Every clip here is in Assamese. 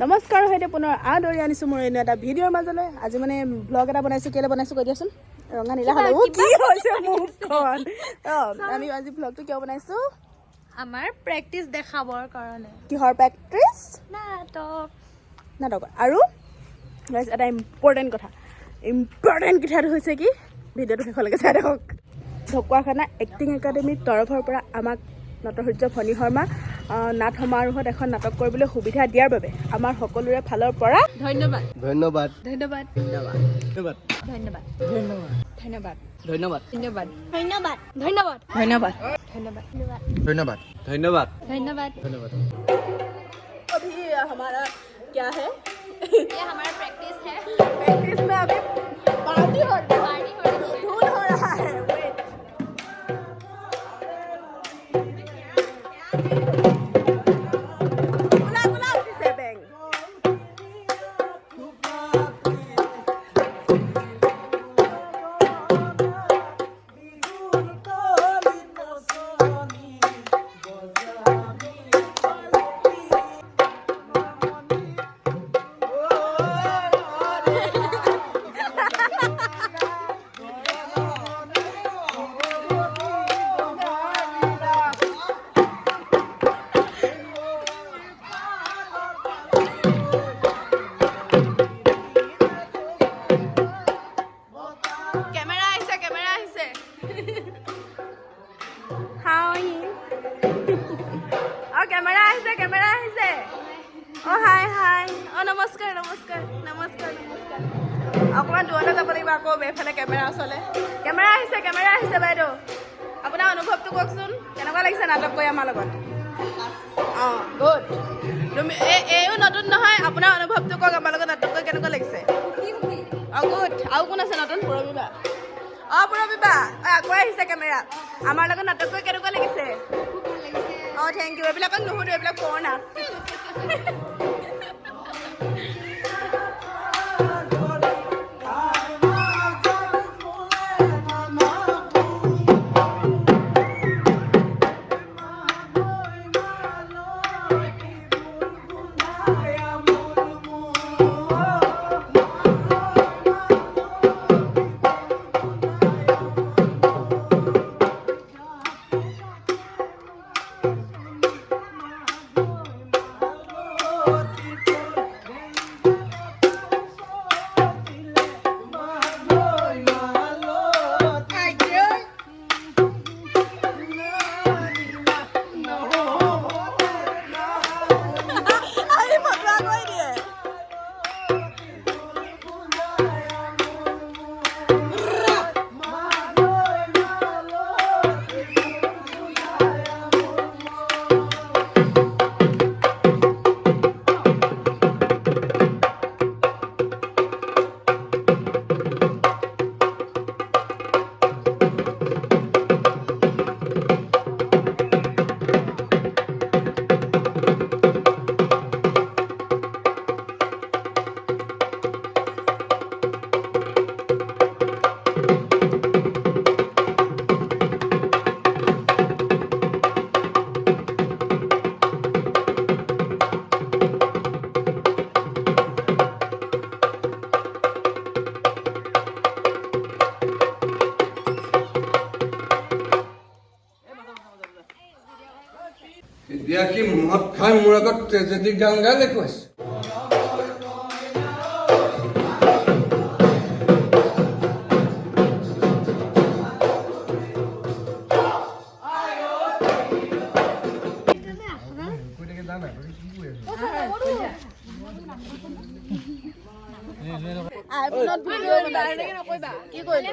নমস্কাৰ সৈতে পুনৰ আদৰি আনিছোঁ মোৰ এনে এটা ভিডিঅ'ৰ মাজলৈ। আজি মানে ব্লগ এটা বনাইছোঁ কেলৈ বনাইছোঁ কৈ দিয়াচোন? ৰঙা নীলা হ'লে। ও, কি হৈছে মুখখন? অঁ আমি আজি ব্লগটো কিয় বনাইছোঁ? আমাৰ প্ৰেক্টিচ দেখাবৰ কাৰণে। কিহৰ প্ৰেক্টিচ নাটক। নাটক। আৰু এটা ইম্পৰ্টেণ্ট কথা। ইম্পৰ্টেণ্ট কথাটো হৈছে কি ভিডিঅ'টো শেষলৈকে চাই থাকক। ঢকুৱাখানা এক্টিং একাডেমীৰ তৰফৰ পৰা আমাক নটসূৰ্য ফণী শৰ্মা নাট সমাৰোহত এখন নাটক কৰিবলৈ সুবিধা দিয়াৰ বাবে আমাৰ সকলোৰে ফালৰ পৰা ধন্যবাদ ধন্যবাদ ধন্যবাদ ধন্যবাদ ধন্যবাদ ধন্যবাদ ধন্যবাদ ধন্যবাদ ধন্যবাদ ধন্যবাদ ধন্যবাদ ধন্যবাদ ধন্যবাদ ধন্যবাদ ধন্যবাদ ধন্যবাদ ধন্যবাদ अभी हमारा क्या है ये हमारा प्रैक्टिस है प्रैक्टिस में अभी पार्टी हो रही पार्टी हो रही है धूल हो रहा है Wait. কেমেৰা আহিছে কেমেৰা আহিছে. অ কেমেৰা আহিছে কেমেৰা আহিছে অ হাই হাই অ নমস্কাৰ নমস্কাৰ নমস্কাৰ নমস্কাৰ অকণমান দূৰলৈ যাব লাগিব আকৌ এইফালে কেমেৰা ওচৰলৈ কেমেৰা আহিছে কেমেৰা আহিছে বাইদেউ আপোনাৰ অনুভৱটো কওকচোন কেনেকুৱা লাগিছে নাটক কৰি আমাৰ লগত অঁ গুড তুমি এই এইও নতুন নহয় আপোনাৰ অনুভৱটো কওক আমাৰ লগত নাটক কৰি কেনেকুৱা লাগিছে অঁ গুড আৰু কোন আছে নতুন? পুৰবিবা অঁ পুৰবিবা অঁ আকৌ আহিছে কেমেৰা আমাৰ লগত নাটক কৰি কেনেকুৱা লাগিছে? অঁ থেংক ইউ এইবিলাকক নুসুধো এইবিলাক পুৰণা। আহি কি মদ খাই মোৰ আগত খায় মোরাবাক যদি গঙ্গালে কইস কি কৰিলে?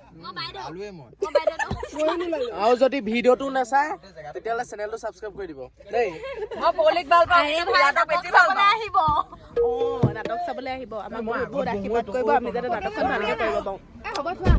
আলুৱে মই। আৰু যদি ভিডিঅ'টো নাচায় তেতিয়াহ'লে চেনেলটো ছাবস্ক্ৰাইব কৰি দিব। দেই। মই পৌলিক ভাল পাওঁ নাটক বেছি ভাল পাওঁ। আহিব। অ নাটক চাবলৈ আহিব। আমাক বহুত বহুত আশীৰ্বাদ কৰিব আমি যাতে নাটকখন ভালকে কৰিব পাৰোঁ। এ হ'ব থোৱা।